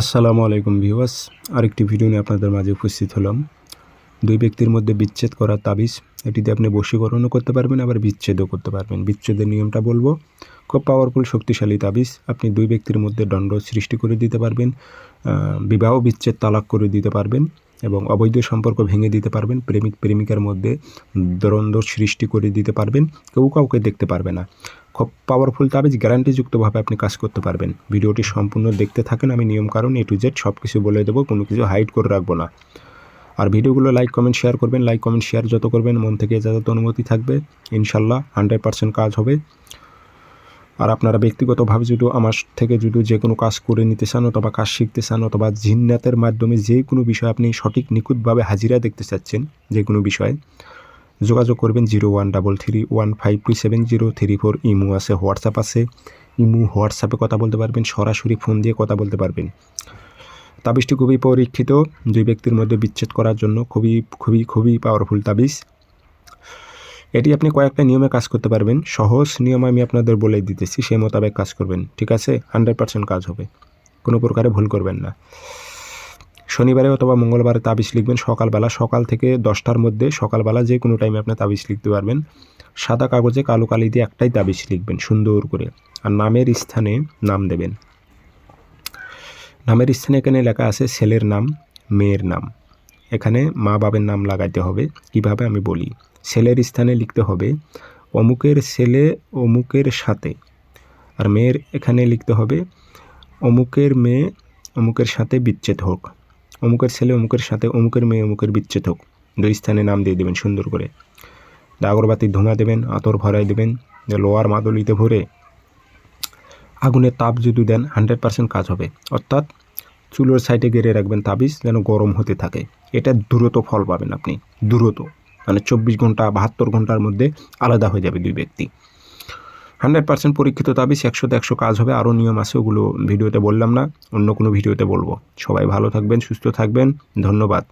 আসসালামু আলাইকুম ভিউয়ার্স। আরেকটি ভিডিও নিয়ে আপনাদের মাঝে উপস্থিত হলাম। দুই ব্যক্তির মধ্যে বিচ্ছেদ করার তাবিজ এটিতে আপনি বশীকরণও করতে পারবেন, আবার বিচ্ছেদও করতে পারবেন। বিচ্ছেদের নিয়মটা বলব, খুব পাওয়ারফুল শক্তিশালী তাবিজ। আপনি দুই ব্যক্তির মধ্যে দণ্ড সৃষ্টি করে দিতে পারবেন বিবাহ বিচ্ছেদ তালাক করে দিতে পারবেন এবং অবৈধ সম্পর্ক ভেঙে দিতে পারবেন, প্রেমিক প্রেমিকার মধ্যে দ্বন্দ্ব সৃষ্টি করে দিতে পারবেন। কেউ কাউকে দেখতে পারবে না। খুব পাওয়ারফুল তাবিজ গ্যারান্টিযুক্তভাবে আপনি কাজ করতে পারবেন। ভিডিওটি সম্পূর্ণ দেখতে থাকেন, আমি নিয়মকানুন এ টু জেড সব কিছু বলে দেবো, কোনো কিছু হাইড করে রাখব না। আর ভিডিওগুলো লাইক কমেন্ট শেয়ার করবেন লাইক কমেন্ট শেয়ার যত করবেন, মন থেকে যত অনুমতি থাকবে। ইনশাল্লাহ হান্ড্রেড পার্সেন্ট কাজ হবে। আর আপনারা ব্যক্তিগতভাবে যদি আমার থেকে যদি যে কোনো কাজ করে নিতে চান অথবা কাজ শিখতে চান অথবা জিন্নাতের মাধ্যমে যে কোনো বিষয় আপনি সঠিক, নিখুঁতভাবে হাজিরা দেখতে চাচ্ছেন, যে কোনো বিষয়ে যোগাযোগ করবেন zero one double three one five two seven zero three four. Imo আছে, হোয়াটসঅ্যাপ আছে। ইমো, হোয়াটসঅ্যাপে কথা বলতে পারবেন, সরাসরি ফোন দিয়ে কথা বলতে পারবেন। তাবিজটি খুবই পরীক্ষিত, দুই ব্যক্তির মধ্যে বিচ্ছেদ করার জন্য খুবই খুবই খুবই পাওয়ারফুল তাবিজ। এটি আপনি কয়েকটা নিয়মে কাজ করতে পারবেন। সহজ নিয়ম আমি আপনাদের বলে দিতেছি, সেই মোতাবেক কাজ করবেন, ঠিক আছে? হান্ড্রেড পার্সেন্ট কাজ হবে। কোনো প্রকারে ভুল করবেন না। শনিবারে অথবা মঙ্গলবারে তাবিজ লিখবেন সকালবেলা, সকাল থেকে দশটার মধ্যে সকালবেলা যে কোনো টাইমে আপনি তাবিজ লিখতে পারবেন। সাদা কাগজে কালো কালি দিয়ে একটাই তাবিজ লিখবেন, সুন্দর করে। আর নামের স্থানে নাম দেবেন। নামের স্থানে এখানে লেখা আছে ছেলের নাম, মেয়ের নাম। এখানে মা বাবের নাম লাগাইতে হবে। কীভাবে আমি বলি? ছেলের স্থানে লিখতে হবে, অমুকের ছেলে অমুকের সাথে। আর মেয়ের এখানে লিখতে হবে, অমুকের মেয়ে অমুকের সাথে বিচ্ছেদ হোক। অমুকের ছেলে, অমুকের সাথে, অমুকের মেয়ে, অমুকের বিচ্ছেদ হোক। দুই স্থানে নাম দিয়ে দেবেন সুন্দর করে। আগরবাতির ধোঁয়া দেবেন, আতর ভরাই দেবেন, লোয়ার মাদলিতে ভরে আগুনের তাপ যদি দেন, হান্ড্রেড পার্সেন্ট কাজ হবে। অর্থাৎ চুলোর সাইডে গেড়ে রাখবেন তাবিজ যেন গরম হতে থাকে। এটা দ্রুত ফল পাবেন আপনি, দ্রুত। মানে চব্বিশ ঘণ্টা, বাহাত্তর ঘণ্টার মধ্যে আলাদা হয়ে যাবে দুই ব্যক্তি। হান্ড্রেড পার্সেন্ট পরীক্ষিত তাবিজ, একশোতে একশো কাজ হবে, আরও নিয়ম আছে, ওগুলো ভিডিওতে বললাম না, অন্য কোনো ভিডিওতে বলব। সবাই ভালো থাকবেন, সুস্থ থাকবেন, ধন্যবাদ।